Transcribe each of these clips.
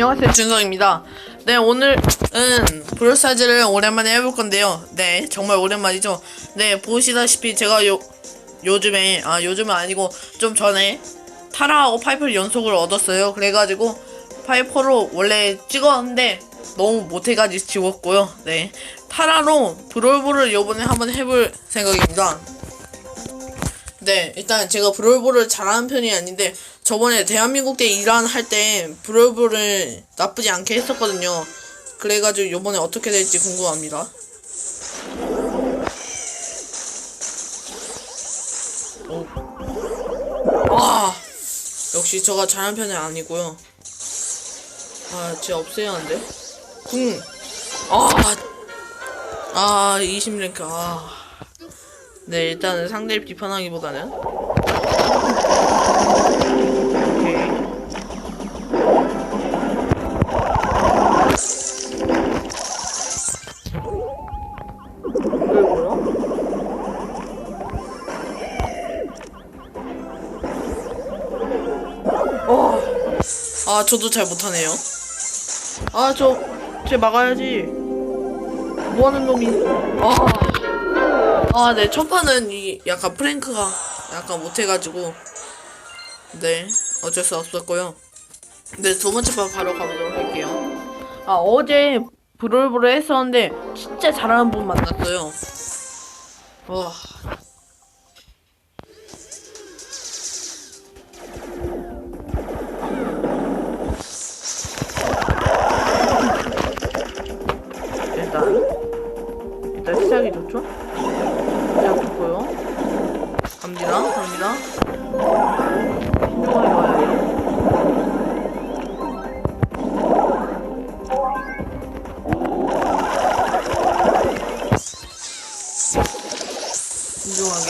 안녕하세요. 준성입니다. 네 오늘은 브롤사즈를 오랜만에 해볼 건데요. 네 정말 오랜만이죠. 네 보시다시피 제가 요 요즘에 아 요즘은 아니고 좀 전에 타라하고 파이퍼를 연속으로 얻었어요. 그래가지고 파이퍼로 원래 찍었는데 너무 못해가지고 지웠고요. 네 타라로 브롤볼을 요번에 한번 해볼 생각입니다. 네, 일단 제가 브롤볼을 잘하는 편이 아닌데 저번에 대한민국 대 이란 할 때 브롤볼을 나쁘지 않게 했었거든요. 그래가지고 요번에 어떻게 될지 궁금합니다. 오. 아, 역시 저가 잘하는 편이 아니고요. 아, 진짜 없애야 하는데. 궁. 아, 아, 20랭크. 아. 네, 일단은 상대를 비판하기보다는 아, 저도 잘 못하네요. 아, 저, 쟤 막아야지. 뭐 하는 놈이. 아. 아, 네, 첫 판은 이 약간 프랭크가 약간 못해가지고 네, 어쩔 수 없었고요. 네, 두 번째 판 바로 가보도록 할게요. 아, 어제 브롤브롤 했었는데 진짜 잘하는 분 만났어요. 와. 갑니다. 갑니다. 신중하게.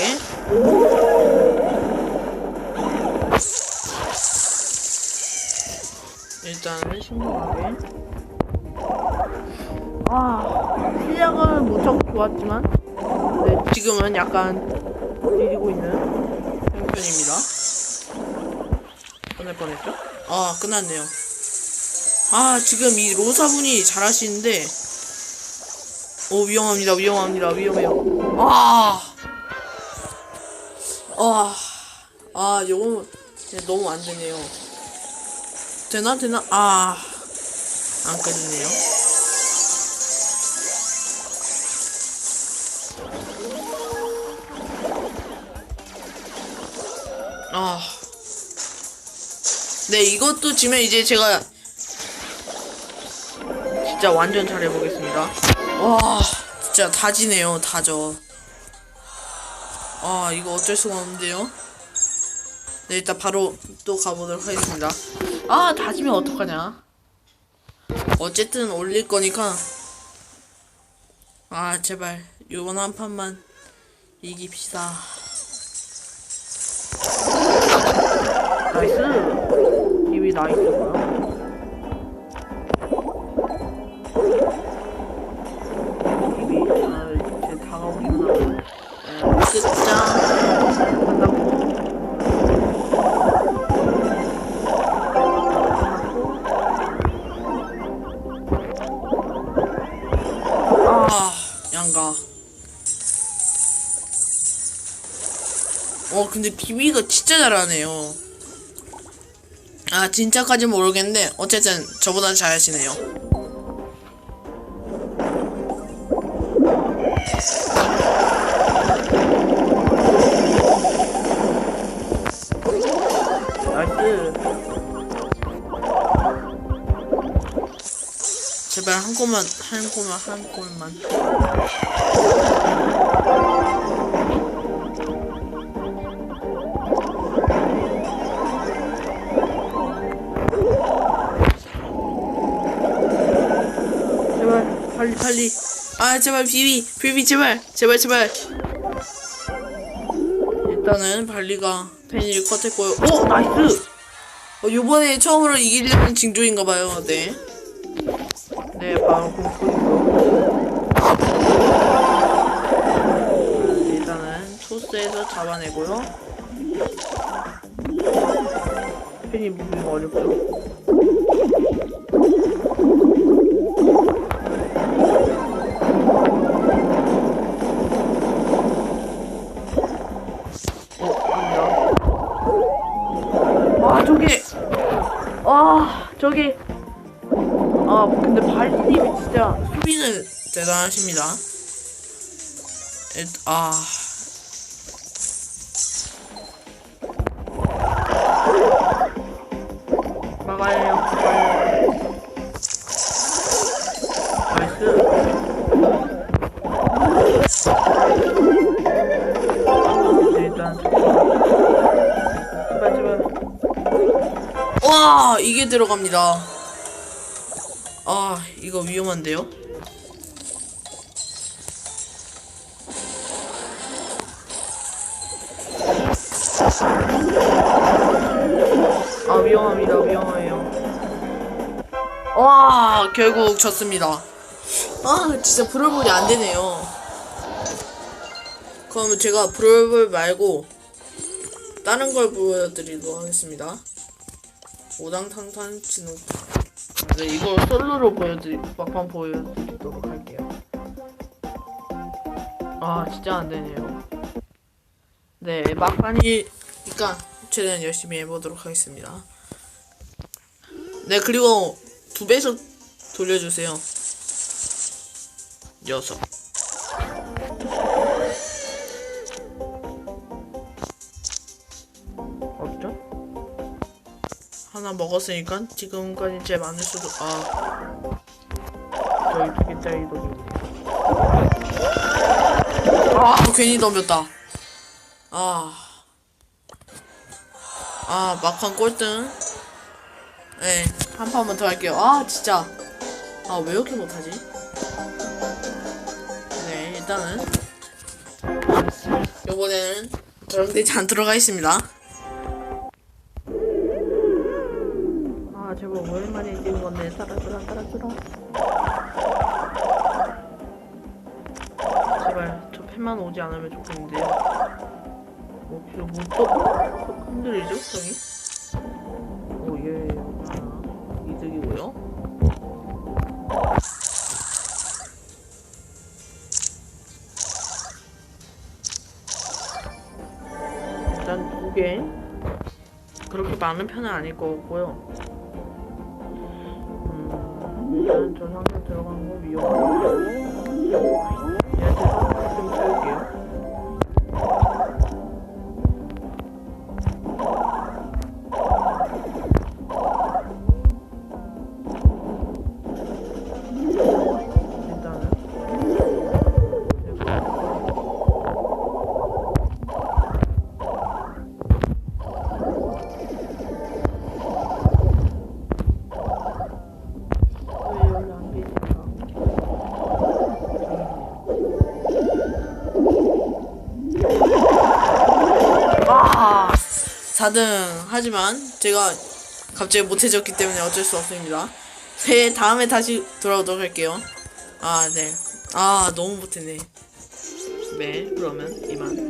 일단은 신중하게. 아, 실력은 무척 좋았지만, 네, 지금은 약간 뒤지고 있는 형편입니다. 끝날 뻔했죠? 아, 끝났네요. 아, 지금 이 로사분이 잘하시는데, 오, 위험합니다, 위험합니다, 위험해요. 아! 아, 아, 요거 너무 안 되네요. 되나, 되나? 아, 안 꺼지네요. 아. 네, 이것도 지면 이제 제가 진짜 완전 잘해보겠습니다. 와, 진짜 다 지네요, 다져. 아, 이거 어쩔 수가 없는데요. 네, 일단 바로 또 가보도록 하겠습니다. 아, 다 지면 어떡하냐. 어쨌든 올릴 거니까. 아, 제발, 요번 한 판만 이깁시다. 나이스. 기위 나이스고요 아 양가. 어 근데 비비가 진짜 잘하네요 아 진짜까지 모르겠는데 어쨌든 저보다 잘하시네요. 나이스. 제발 한 골만 한 골만 한 골만 빨리 빨리 아 제발 비비 비비 제발 제발 제발 일단은 발리가 펜을 컷했고요 오 나이스 어, 요번에 처음으로 이기려는 징조인가봐요 네 네, 바로 공포이고. 일단은 토스에서 잡아내고요. 펜이 무기가 어렵죠. 저기 아 근데 발리님이 진짜 수비는 대단하십니다. 일, 아. 막아야 해요. 나이스. 일단 제발 제발 와 이게 들어갑니다. 아 이거 위험한데요? 아 위험합니다. 위험해요. 와 결국 졌습니다. 아 진짜 브롤볼이 안 되네요. 그러면 제가 브롤볼 말고 다른 걸 보여드리도록 하겠습니다 오당탕탕 치는 네 이걸 솔로로 보여드리 막판 보여드리도록 할게요. 아 진짜 안 되네요. 네 막판이니까 최대한 열심히 해보도록 하겠습니다. 네 그리고 두 배속 돌려주세요. 여섯 하나 먹었으니까 지금까지 제일 많을 수도 아 저희 두 개짜리 독이네요 아 괜히 덤볐다 아 아, 막판 꼴등. 네, 한 판만 더 할게요. 아, 진짜. 아, 왜 이렇게 못하지? 네, 일단은. 요번에는 저랑되지 않도록 하겠습니다. 아, 제발 오랜만에 찍은 건데, 따라주라, 따라주라. 제발, 저 팬만 오지 않으면 좋겠는데요. 뭐, 저, 뭐, 또, 흔들리죠, 저기? 오, 예, 하나. 이득이고요. 일단 두 개. 그렇게 많은 편은 아닐 거고요. 음, 일단 저 상태 들어간 거 위험 4등 하지만 제가 갑자기 못해졌기 때문에 어쩔 수 없습니다. 네 다음에 다시 돌아오도록 할게요. 아 네. 아 너무 못했네. 네 그러면 이만.